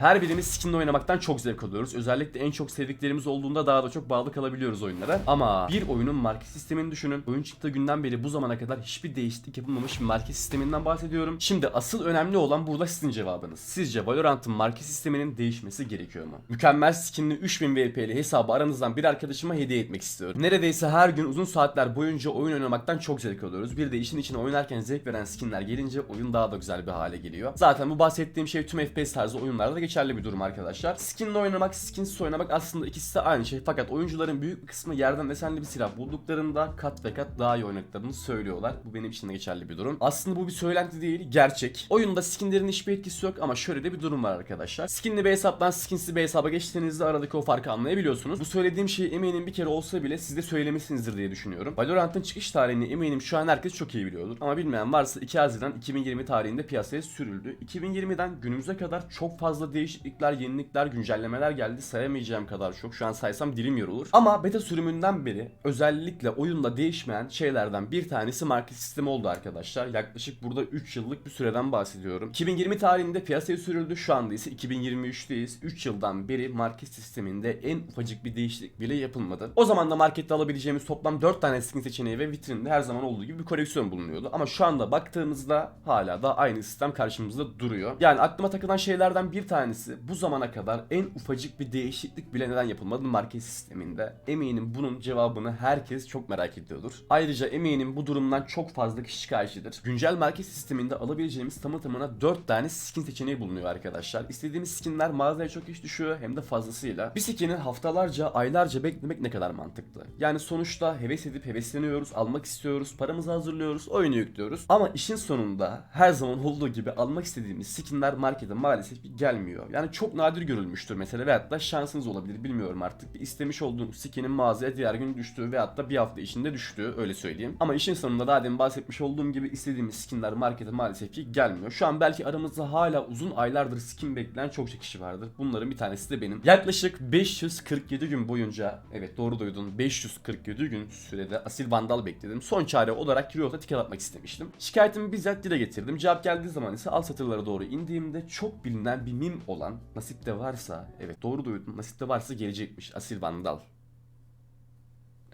Her birimiz skinle oynamaktan çok zevk alıyoruz. Özellikle en çok sevdiklerimiz olduğunda daha da çok bağlı kalabiliyoruz oyunlara. Ama bir oyunun market sistemini düşünün. Oyun çıktığı günden beri bu zamana kadar hiçbir değişiklik yapılmamış bir market sisteminden bahsediyorum. Şimdi asıl önemli olan burada sizin cevabınız. Sizce Valorant'ın market sisteminin değişmesi gerekiyor mu? Mükemmel skinli 3000 VP'li hesabı aranızdan bir arkadaşıma hediye etmek istiyorum. Neredeyse her gün uzun saatler boyunca oyun oynamaktan çok zevk alıyoruz. Bir de işin içine oynarken zevk veren skinler gelince oyun daha da güzel bir hale geliyor. Zaten bu bahsettiğim şey tüm FPS tarzı oyunlarda da geçerli bir durum arkadaşlar. Skinle oynamak, skinsiz oynamak aslında ikisi de aynı şey. Fakat oyuncuların büyük bir kısmı yerden desenli bir silah bulduklarında kat ve kat daha iyi oynadıklarını söylüyorlar. Bu benim için de geçerli bir durum. Aslında bu bir söylenti değil, gerçek. Oyunda skinlerin hiçbir etkisi yok ama şöyle de bir durum var arkadaşlar. Skinli bir hesaptan skinsiz bir hesaba geçtiğinizde aradaki o farkı anlayabiliyorsunuz. Bu söylediğim şeyi eminim bir kere olsa bile siz de söylemişsinizdir diye düşünüyorum. Valorant'ın çıkış tarihini eminim şu an herkes çok iyi biliyordur. Ama bilmeyen varsa 2 Haziran 2020 tarihinde piyasaya sürüldü. 2020'den günümüze kadar çok fazla değişiklikler, yenilikler, güncellemeler geldi. Sayamayacağım kadar çok. Şu an saysam dilim yorulur. Ama beta sürümünden beri özellikle oyunda değişmeyen şeylerden bir tanesi market sistemi oldu arkadaşlar. Yaklaşık burada 3 yıllık bir süreden bahsediyorum. 2020 tarihinde piyasaya sürüldü. Şu anda ise 2023'teyiz. 3 yıldan beri market sisteminde en ufacık bir değişiklik bile yapılmadı. O zaman da markette alabileceğimiz toplam 4 tane skin seçeneği ve vitrinde her zaman olduğu gibi bir koleksiyon bulunuyordu. Ama şu anda baktığımızda hala da aynı sistem karşımızda duruyor. Yani aklıma takılan şeylerden bir tanesi bu zamana kadar en ufacık bir değişiklik bile neden yapılmadı market sisteminde. Eminim bunun cevabını herkes çok merak ediyordur. Ayrıca eminim bu durumdan çok fazla kişi şikayetçidir. Güncel market sisteminde alabileceğimiz tamı tamına 4 tane skin seçeneği bulunuyor arkadaşlar. İstediğimiz skinler mağazaya çok iş düşüyor hem de fazlasıyla. Bir skinin haftalarca, aylarca beklemek ne kadar mantıklı? Yani sonuçta heves edip hevesleniyoruz, almak istiyoruz, paramızı hazırlıyoruz, oyunu yüklüyoruz. Ama işin sonunda her zaman olduğu gibi almak istediğimiz skinler markete maalesef ki gelmiyor. Yani çok nadir görülmüştür mesela veyahut da şansınız olabilir bilmiyorum artık. Bir istemiş olduğunuz skinin mağazaya diğer gün düştüğü veyahut da bir hafta içinde düştüğü öyle söyleyeyim. Ama işin sonunda daha demin bahsetmiş olduğum gibi istediğimiz skinler markete maalesef ki gelmiyor. Şu an belki aramızda hala uzun aylardır skin bekleyen çokça kişi vardır. Bunların bir tanesi de benim. Yaklaşık 547 gün boyunca evet doğru duydun 547 gün sürede asil vandal bekledim. Son çare olarak Riot'a tiket atmak istemiştim. Şikayetimi bizzat dile getirdim. Cevap geldiği zaman ise alt satırlara doğru indiğimde çok bilinen bir mim olan nasipte varsa evet doğru duydun nasipte varsa gelecekmiş asil vandal.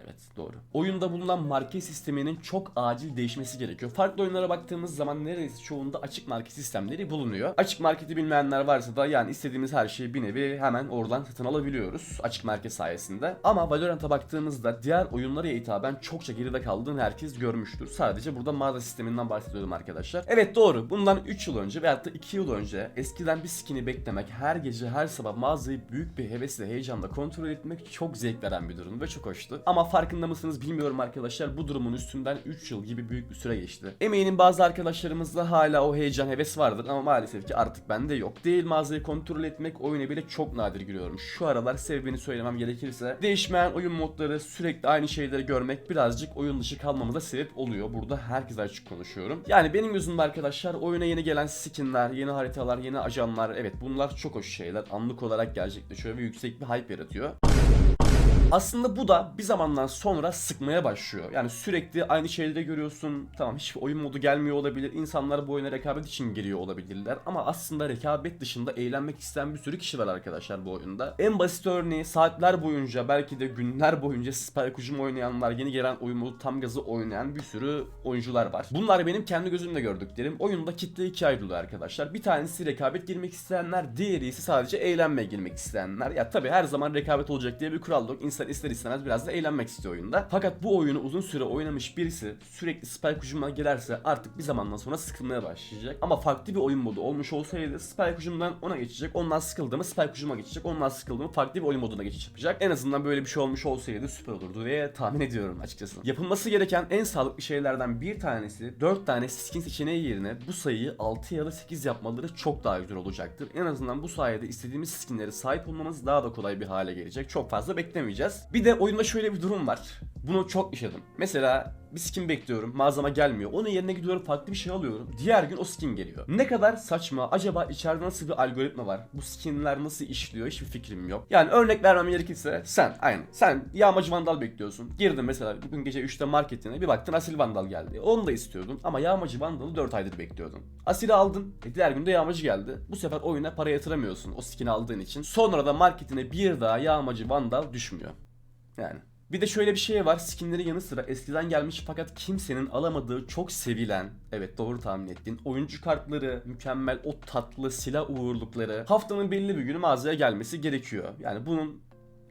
Evet doğru. Oyunda bulunan market sisteminin çok acil değişmesi gerekiyor. Farklı oyunlara baktığımız zaman neredeyse çoğunda açık market sistemleri bulunuyor. Açık marketi bilmeyenler varsa da yani istediğimiz her şeyi bir nevi hemen oradan satın alabiliyoruz. Açık market sayesinde. Ama Valorant'a baktığımızda diğer oyunlara hitaben çokça geride kaldığını herkes görmüştür. Sadece burada mağaza sisteminden bahsediyorum arkadaşlar. Evet doğru. Bundan 3 yıl önce veyahut da 2 yıl önce eskiden bir skin'i beklemek, her gece her sabah mağazayı büyük bir hevesle, heyecanla kontrol etmek çok zevk veren bir durum ve çok hoştu. Ama farkında mısınız bilmiyorum arkadaşlar. Bu durumun üstünden 3 yıl gibi büyük bir süre geçti. Eminim bazı arkadaşlarımızda hala o heyecan heves vardır ama maalesef ki artık bende yok. Değil mağazayı kontrol etmek oyuna bile çok nadir giriyorum. Şu aralar sebebini söylemem gerekirse değişmeyen oyun modları sürekli aynı şeyleri görmek birazcık oyun dışı kalmamıza sebep oluyor. Burada herkes açık konuşuyorum. Yani benim gözümde arkadaşlar oyuna yeni gelen skinler, yeni haritalar, yeni ajanlar evet bunlar çok hoş şeyler. Anlık olarak gerçekleşiyor ve yüksek bir hype yaratıyor. Aslında bu da bir zamandan sonra sıkmaya başlıyor. Yani sürekli aynı şeyleri görüyorsun. Tamam hiçbir oyun modu gelmiyor olabilir. İnsanlar bu oyuna rekabet için geliyor olabilirler. Ama aslında rekabet dışında eğlenmek isteyen bir sürü kişi var arkadaşlar bu oyunda. En basit örneği saatler boyunca belki de günler boyunca Spike hücum oynayanlar, yeni gelen oyun modu tam gazı oynayan bir sürü oyuncular var. Bunlar benim kendi gözümle gördüklerim. Oyunda kitle ikiye ayrılıyor arkadaşlar. Bir tanesi rekabet girmek isteyenler, diğeri ise sadece eğlenmeye girmek isteyenler. Ya tabi her zaman rekabet olacak diye bir kural yok. İnsan ister istemez biraz da eğlenmek istiyor oyunda. Fakat bu oyunu uzun süre oynamış birisi sürekli spike hücumuna girerse artık bir zamandan sonra sıkılmaya başlayacak. Ama farklı bir oyun modu olmuş olsaydı spike hücumdan ona geçecek. Ondan sıkıldı mı spike hücuma geçecek. Ondan sıkıldı mı farklı bir oyun moduna geçiş yapacak. En azından böyle bir şey olmuş olsaydı süper olurdu diye tahmin ediyorum açıkçası. Yapılması gereken en sağlıklı şeylerden bir tanesi 4 tane skin seçeneği yerine bu sayıyı 6 ya da 8 yapmaları çok daha güzel olacaktır. En azından bu sayede istediğimiz skinlere sahip olmamız daha da kolay bir hale gelecek. Çok fazla beklemeyeceğiz. Bir de oyunda şöyle bir durum var. Bunu çok yaşadım. Mesela bir skin bekliyorum. Mağazama gelmiyor. Onun yerine gidiyorum farklı bir şey alıyorum. Diğer gün o skin geliyor. Ne kadar saçma. Acaba içeride nasıl bir algoritma var? Bu skinler nasıl işliyor? Hiçbir fikrim yok. Yani örnek vermem gerekirse sen aynı. Sen yağmacı vandal bekliyorsun. Girdin mesela bugün gece 3'te marketine bir baktın asil vandal geldi. Onu da istiyordun ama yağmacı vandalı 4 aydır bekliyordun. Asili aldın. E diğer günde yağmacı geldi. Bu sefer oyuna para yatıramıyorsun o skin'i aldığın için. Sonra da marketine bir daha yağmacı vandal düşmüyor. Yani. Bir de şöyle bir şey var. Skinlerin yanı sıra eskiden gelmiş fakat kimsenin alamadığı çok sevilen, evet doğru tahmin ettin. Oyuncu kartları, mükemmel o tatlı silah uğurlukları haftanın belli bir günü mağazaya gelmesi gerekiyor. Yani bunun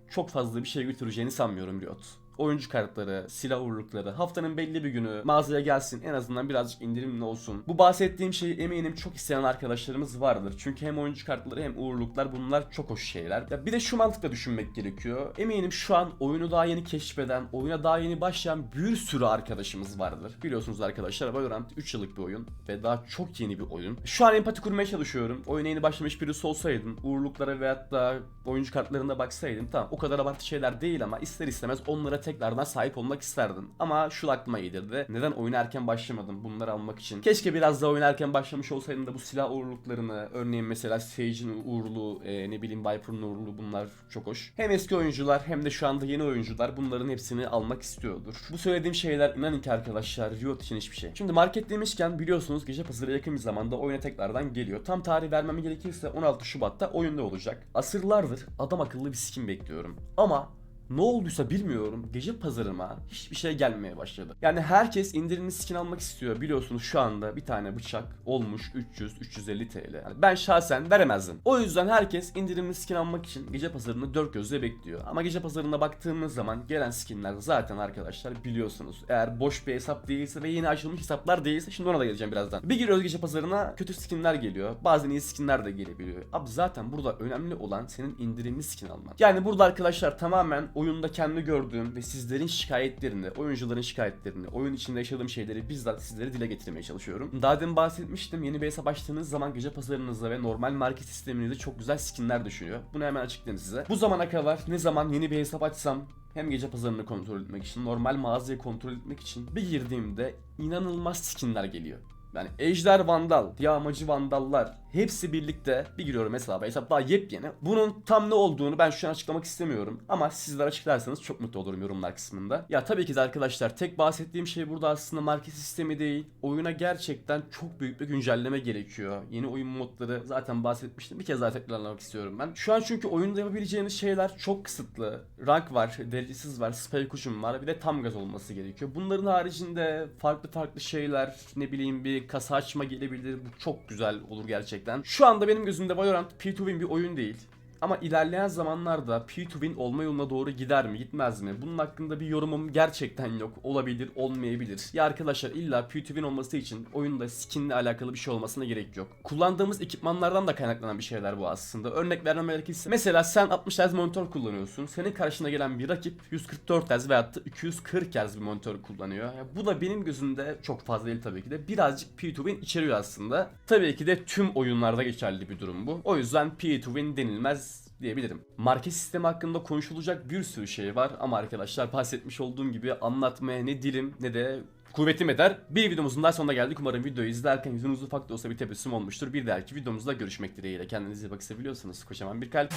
çok fazla bir şey götüreceğini sanmıyorum Riot. Oyuncu kartları, silah uğurlukları haftanın belli bir günü mağazaya gelsin en azından birazcık indirimli olsun. Bu bahsettiğim şeyi eminim çok isteyen arkadaşlarımız vardır. Çünkü hem oyuncu kartları hem uğurluklar bunlar çok hoş şeyler. Ya bir de şu mantıkla düşünmek gerekiyor. Eminim şu an oyunu daha yeni keşfeden, oyuna daha yeni başlayan bir sürü arkadaşımız vardır. Biliyorsunuz arkadaşlar Valorant 3 yıllık bir oyun ve daha çok yeni bir oyun. Şu an empati kurmaya çalışıyorum. Oyuna yeni başlamış birisi olsaydın, uğurluklara veyahut da oyuncu kartlarına baksaydın tamam o kadar abartı şeyler değil ama ister istemez onlara tekrardan sahip olmak isterdin. Ama şu aklıma gelirdi. Neden oyuna erken başlamadım bunları almak için? Keşke biraz daha oyuna erken başlamış olsaydım da bu silah uğurluklarını örneğin mesela Sage'in uğurlu e, ne bileyim Viper'ın uğurlu bunlar çok hoş. Hem eski oyuncular hem de şu anda yeni oyuncular bunların hepsini almak istiyordur. Bu söylediğim şeyler inanın ki arkadaşlar Riot için hiçbir şey. Şimdi market demişken biliyorsunuz gece pazarı yakın bir zamanda oyuna tekrardan geliyor. Tam tarih vermem gerekirse 16 Şubat'ta oyunda olacak. Asırlardır adam akıllı bir skin bekliyorum. Ama ne olduysa bilmiyorum gece pazarıma hiçbir şey gelmeye başladı. Yani herkes indirimli skin almak istiyor. Biliyorsunuz şu anda bir tane bıçak olmuş 300-350 TL. Yani ben şahsen veremezdim. O yüzden herkes indirimli skin almak için gece pazarını dört gözle bekliyor. Ama gece pazarına baktığımız zaman gelen skinler zaten arkadaşlar biliyorsunuz. Eğer boş bir hesap değilse ve yeni açılmış hesaplar değilse şimdi ona da geleceğim birazdan. Bir giriyoruz gece pazarına kötü skinler geliyor. Bazen iyi skinler de gelebiliyor. Abi zaten burada önemli olan senin indirimli skin alman. Yani burada arkadaşlar tamamen oyunda kendi gördüğüm ve sizlerin şikayetlerini, oyuncuların şikayetlerini, oyun içinde yaşadığım şeyleri bizzat sizlere dile getirmeye çalışıyorum. Daha demin bahsetmiştim. Yeni bir hesap açtığınız zaman gece pazarınızda ve normal market sisteminizde çok güzel skinler düşüyor. Bunu hemen açıklayayım size. Bu zamana kadar ne zaman yeni bir hesap açsam hem gece pazarını kontrol etmek için, normal mağazayı kontrol etmek için bir girdiğimde inanılmaz skinler geliyor. Yani Ejder Vandal, Yağmacı Vandallar hepsi birlikte bir giriyorum hesaba. Hesap daha yepyeni. Bunun tam ne olduğunu ben şu an açıklamak istemiyorum. Ama sizler açıklarsanız çok mutlu olurum yorumlar kısmında. Ya tabii ki de arkadaşlar tek bahsettiğim şey burada aslında market sistemi değil. Oyuna gerçekten çok büyük bir güncelleme gerekiyor. Yeni oyun modları zaten bahsetmiştim. Bir kez daha tekrarlamak istiyorum ben. Şu an çünkü oyunda yapabileceğiniz şeyler çok kısıtlı. Rank var, derecesiz var, spell kuşum var. Bir de tam gaz olması gerekiyor. Bunların haricinde farklı farklı şeyler ne bileyim bir kasa açma gelebilir. Bu çok güzel olur gerçekten. Şu anda benim gözümde Valorant P2Win bir oyun değil. Ama ilerleyen zamanlarda P2Win olma yoluna doğru gider mi gitmez mi? Bunun hakkında bir yorumum gerçekten yok. Olabilir olmayabilir. Ya arkadaşlar illa P2Win olması için oyunda skinle alakalı bir şey olmasına gerek yok. Kullandığımız ekipmanlardan da kaynaklanan bir şeyler bu aslında. Örnek vermem gerekirse mesela sen 60 Hz monitör kullanıyorsun. Senin karşına gelen bir rakip 144 Hz veyahut da 240 Hz bir monitör kullanıyor. Ya bu da benim gözümde çok fazla değil tabii ki de. Birazcık P2Win içeriyor aslında. Tabii ki de tüm oyunlarda geçerli bir durum bu. O yüzden P2Win denilmez diyebilirim. Market sistemi hakkında konuşulacak bir sürü şey var ama arkadaşlar bahsetmiş olduğum gibi anlatmaya ne dilim ne de kuvvetim eder. Bir videomuzun daha sonuna geldik. Umarım videoyu izlerken yüzünüz ufak da olsa bir tebessüm olmuştur. Bir dahaki videomuzda görüşmek dileğiyle. Kendinize iyi bakın seviyorsanız kocaman bir kalp.